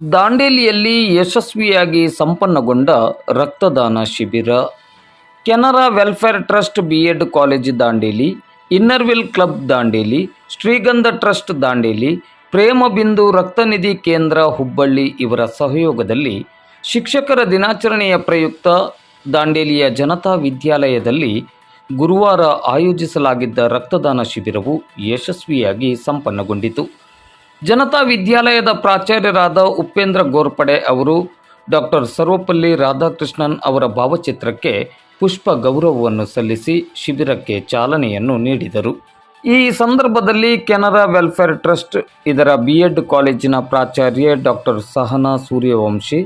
ದಾಂಡೇಲಿಯಲ್ಲಿ ಯಶಸ್ವಿಯಾಗಿ ಸಂಪನ್ನಗೊಂಡ ರಕ್ತದಾನ ಶಿಬಿರ, Canara welfare trust B Ed college Dandeli, inner wheel club Dandeli, Shrigandha trust Dandeli, ಪ್ರೇಮ ಬಿಂದು ರಕ್ತನಿಧಿ ಕೇಂದ್ರ ಹುಬ್ಬಳ್ಳಿ ಇವರ ಸಹಯೋಗದಲ್ಲಿ ಶಿಕ್ಷಕರ ದಿನಾಚರಣೆಯ ಪ್ರಯುಕ್ತ ದಾಂಡೇಲಿಯ ಜನತಾ ವಿದ್ಯಾಲಯದಲ್ಲಿ ಗುರುವಾರ ಆಯೋಜಿಸಲಾಗಿದ್ದ ರಕ್ತದಾನ ಶಿಬಿರವು ಯಶಸ್ವಿಯಾಗಿ ಸಂಪನ್ನಗೊಂಡಿತು. ಜನತಾ ವಿದ್ಯಾಲಯದ ಪ್ರಾಚಾರ್ಯರಾದ ಉಪೇಂದ್ರ ಗೋರ್ಪಡೆ ಅವರು ಡಾಕ್ಟರ್ ಸರ್ವಪಲ್ಲಿ ರಾಧಾಕೃಷ್ಣನ್ ಅವರ ಭಾವಚಿತ್ರಕ್ಕೆ ಪುಷ್ಪ ಗೌರವವನ್ನು ಸಲ್ಲಿಸಿ ಶಿಬಿರಕ್ಕೆ ಚಾಲನೆಯನ್ನು ನೀಡಿದರು. ಈ ಸಂದರ್ಭದಲ್ಲಿ ಕೆನರಾ ವೆಲ್ಫೇರ್ ಟ್ರಸ್ಟ್ ಇದರ ಬಿ ಎಡ್ ಕಾಲೇಜಿನ ಪ್ರಾಚಾರ್ಯ doctor Sahana Suryavanshi,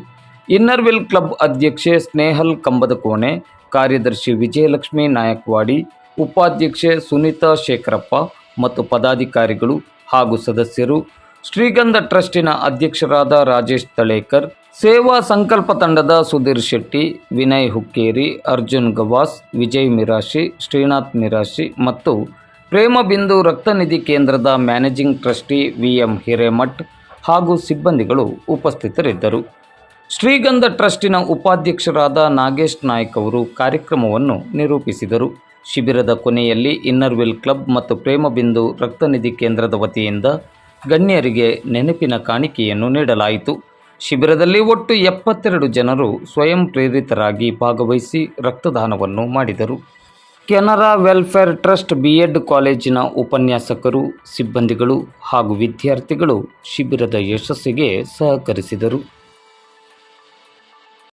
inner wheel club ಅಧ್ಯಕ್ಷೆ ಸ್ನೇಹಲ್ ಕಂಬದಕೋಣೆ, ಕಾರ್ಯದರ್ಶಿ ವಿಜಯಲಕ್ಷ್ಮಿ ನಾಯಕ್ವಾಡಿ, ಉಪಾಧ್ಯಕ್ಷೆ ಸುನೀತಾ ಶೇಖರಪ್ಪ ಮತ್ತು ಪದಾಧಿಕಾರಿಗಳು ಹಾಗೂ ಸದಸ್ಯರು ಶ್ರೀಗಂಧ ಟ್ರಸ್ಟಿನ ಅಧ್ಯಕ್ಷರಾದ ರಾಜೇಶ್ ತಳೇಕರ್, ಸೇವಾ ಸಂಕಲ್ಪ ತಂಡದ ಸುಧೀರ್ ಶೆಟ್ಟಿ, ವಿನಯ್ ಹುಕ್ಕೇರಿ, ಅರ್ಜುನ್ ಗವಾಸ್, ವಿಜಯ್ ಮಿರಾಶಿ, ಶ್ರೀನಾಥ್ ಮಿರಾಶಿ ಮತ್ತು ಪ್ರೇಮಬಿಂದು ರಕ್ತನಿಧಿ ಕೇಂದ್ರದ managing trustee V M Hiremath ಹಾಗೂ ಸಿಬ್ಬಂದಿಗಳು ಉಪಸ್ಥಿತರಿದ್ದರು. ಶ್ರೀಗಂಧ ಟ್ರಸ್ಟಿನ ಉಪಾಧ್ಯಕ್ಷರಾದ ನಾಗೇಶ್ ನಾಯ್ಕ್ ಅವರು ಕಾರ್ಯಕ್ರಮವನ್ನು ನಿರೂಪಿಸಿದರು. ಶಿಬಿರದ ಕೊನೆಯಲ್ಲಿ ಇನ್ನರ್ವಿಲ್ ಕ್ಲಬ್ ಮತ್ತು ಪ್ರೇಮಬಿಂದು ರಕ್ತನಿಧಿ ಕೇಂದ್ರದ ವತಿಯಿಂದ ಗಣ್ಯರಿಗೆ ನೆನಪಿನ ಕಾಣಿಕೆಯನ್ನು ನೀಡಲಾಯಿತು. ಶಿಬಿರದಲ್ಲಿ ಒಟ್ಟು ಎಪ್ಪತ್ತೆರಡು ಜನರು ಸ್ವಯಂ ಪ್ರೇರಿತರಾಗಿ ಭಾಗವಹಿಸಿ ರಕ್ತದಾನವನ್ನು ಮಾಡಿದರು. Canara welfare trust B Ed ಕಾಲೇಜಿನ ಉಪನ್ಯಾಸಕರು, ಸಿಬ್ಬಂದಿಗಳು ಹಾಗೂ ವಿದ್ಯಾರ್ಥಿಗಳು ಶಿಬಿರದ ಯಶಸ್ಸಿಗೆ ಸಹಕರಿಸಿದರು.